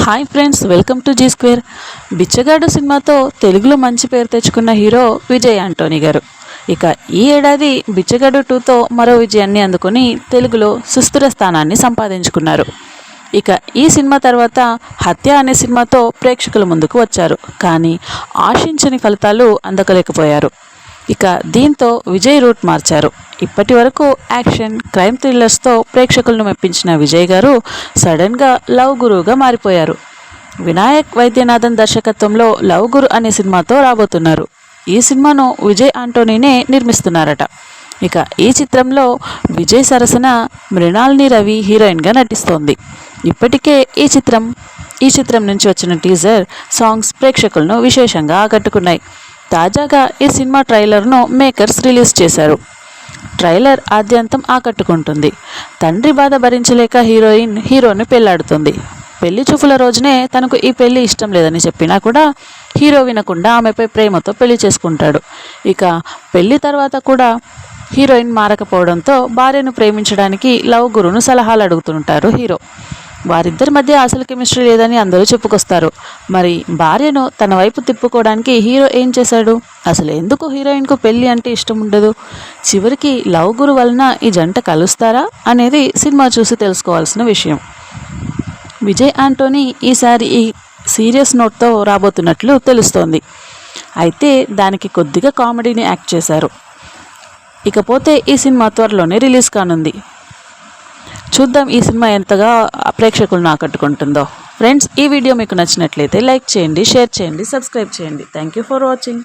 Hi friends welcome to Zee square. Bichagadu సినిమాతో తెలుగులో మంచి పేరు తెచ్చుకున్న హీరో విజయ్ ఆంటోనీ గారు. ఇక ఈ ఏడాది బిచ్చగాడు టూతో మరో విజయాన్ని అందుకొని తెలుగులో సుస్థిర స్థానాన్ని సంపాదించుకున్నారు. ఇక ఈ సినిమా తర్వాత హత్య అనే సినిమాతో ప్రేక్షకుల ముందుకు వచ్చారు. కానీ ఆశించని ఫలితాలు అందకలేకపోయారు. ఇక దీంతో విజయ్ రూట్ మార్చారు. ఇప్పటి వరకు యాక్షన్ క్రైమ్ థ్రిల్లర్స్తో ప్రేక్షకులను మెప్పించిన విజయ్ గారు సడన్గా లవ్ గురువుగా మారిపోయారు. వినాయక్ వైద్యనాథన్ దర్శకత్వంలో లవ్ గురు అనే సినిమాతో రాబోతున్నారు. ఈ సినిమాను విజయ్ ఆంటోనీనే నిర్మిస్తున్నారట. ఇక ఈ చిత్రంలో విజయ్ సరసన మృణాల్ని రవి హీరోయిన్గా నటిస్తోంది. ఇప్పటికే ఈ చిత్రం ఈ చిత్రం నుంచి వచ్చిన టీజర్ సాంగ్స్ ప్రేక్షకులను విశేషంగా ఆకట్టుకున్నాయి. తాజాగా ఈ సినిమా ట్రైలర్ను మేకర్స్ రిలీజ్ చేశారు. ట్రైలర్ ఆద్యంతం ఆకట్టుకుంటుంది. తండ్రి బాధ భరించలేక హీరోయిన్ హీరోని పెళ్ళాడుతుంది. పెళ్ళి చూపుల రోజునే తనకు ఈ పెళ్ళి ఇష్టం లేదని చెప్పినా కూడా హీరో వినకుండా ఆమెపై ప్రేమతో పెళ్ళి చేసుకుంటాడు. ఇక పెళ్ళి తర్వాత కూడా హీరోయిన్ మారకపోవడంతో భార్యను ప్రేమించడానికి లవ్ గురును సలహాలు అడుగుతుంటారు హీరో. వారిద్దరి మధ్య అసలు కెమిస్ట్రీ లేదని అందరూ చెప్పుకొస్తారు. మరి భార్యను తన వైపు తిప్పుకోవడానికి హీరో ఏం చేశాడు? అసలు ఎందుకు హీరోయిన్కు పెళ్ళి అంటే ఇష్టం ఉండదు? చివరికి లవ్ గురు వలన ఈ జంట కలుస్తారా అనేది సినిమా చూసి తెలుసుకోవాల్సిన విషయం. విజయ్ ఆంటోనీ ఈసారి ఈ సీరియస్ నోట్తో రాబోతున్నట్లు తెలుస్తోంది. అయితే దానికి కొద్దిగా కామెడీని యాక్ట్ చేశారు. ఇకపోతే ఈ సినిమా త్వరలోనే రిలీజ్ కానుంది. చూద్దాం ఈ సినిమా ఎంతగా ప్రేక్షకులను ఆకట్టుకుంటుందో. ఫ్రెండ్స్ ఈ వీడియో మీకు నచ్చినట్లయితే లైక్ చేయండి షేర్ చేయండి సబ్స్క్రైబ్ చేయండి. Thank you for watching